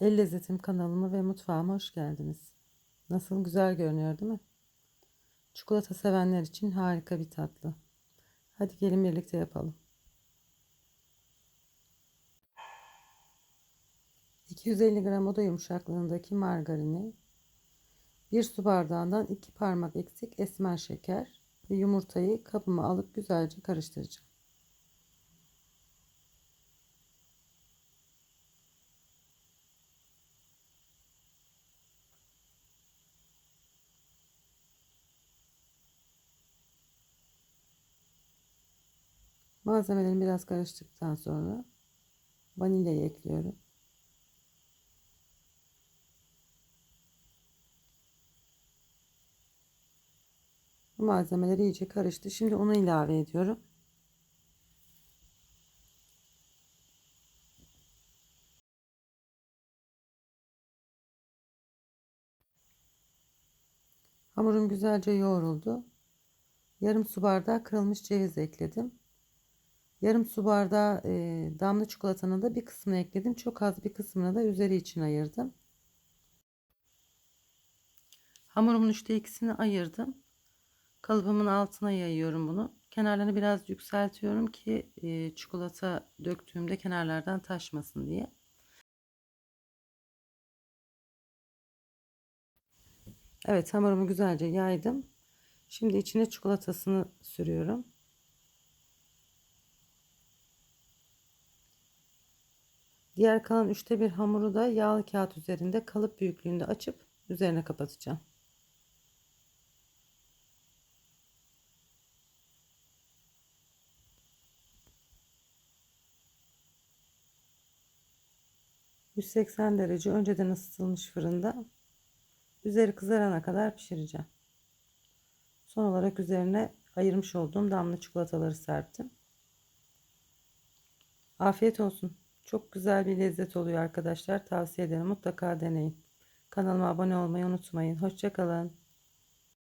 El Lezzetim kanalıma ve mutfağıma hoş geldiniz. Nasıl güzel görünüyor değil mi? Çikolata sevenler için harika bir tatlı. Hadi gelin birlikte yapalım. 250 gram oda yumuşaklığındaki margarini, 1 su bardağından 2 parmak eksik esmer şeker ve yumurtayı kabıma alıp güzelce karıştıracağım. Malzemelerim biraz karıştıktan sonra vanilyayı ekliyorum. Bu malzemeler iyice karıştı. Şimdi onu ilave ediyorum. Hamurum güzelce yoğruldu. Yarım su bardağı kırılmış ceviz ekledim. Yarım su bardağı e, damla çikolatanın da bir kısmını ekledim. Çok az bir kısmını da üzeri için ayırdım. Hamurumun üçte ikisini ayırdım. Kalıbımın altına yayıyorum bunu. Kenarlarını biraz yükseltiyorum ki e, çikolata döktüğümde kenarlardan taşmasın diye. Evet hamurumu güzelce yaydım. Şimdi içine çikolatasını sürüyorum. Diğer kalan üçte bir hamuru da yağlı kağıt üzerinde kalıp büyüklüğünde açıp üzerine kapatacağım. ...180 derece önceden ısıtılmış fırında... ...üzeri kızarana kadar pişireceğim. Son olarak üzerine ayırmış olduğum damla çikolataları serptim. Afiyet olsun. Çok güzel bir lezzet oluyor arkadaşlar. Tavsiye ederim. Mutlaka deneyin. Kanalıma abone olmayı unutmayın. Hoşçakalın.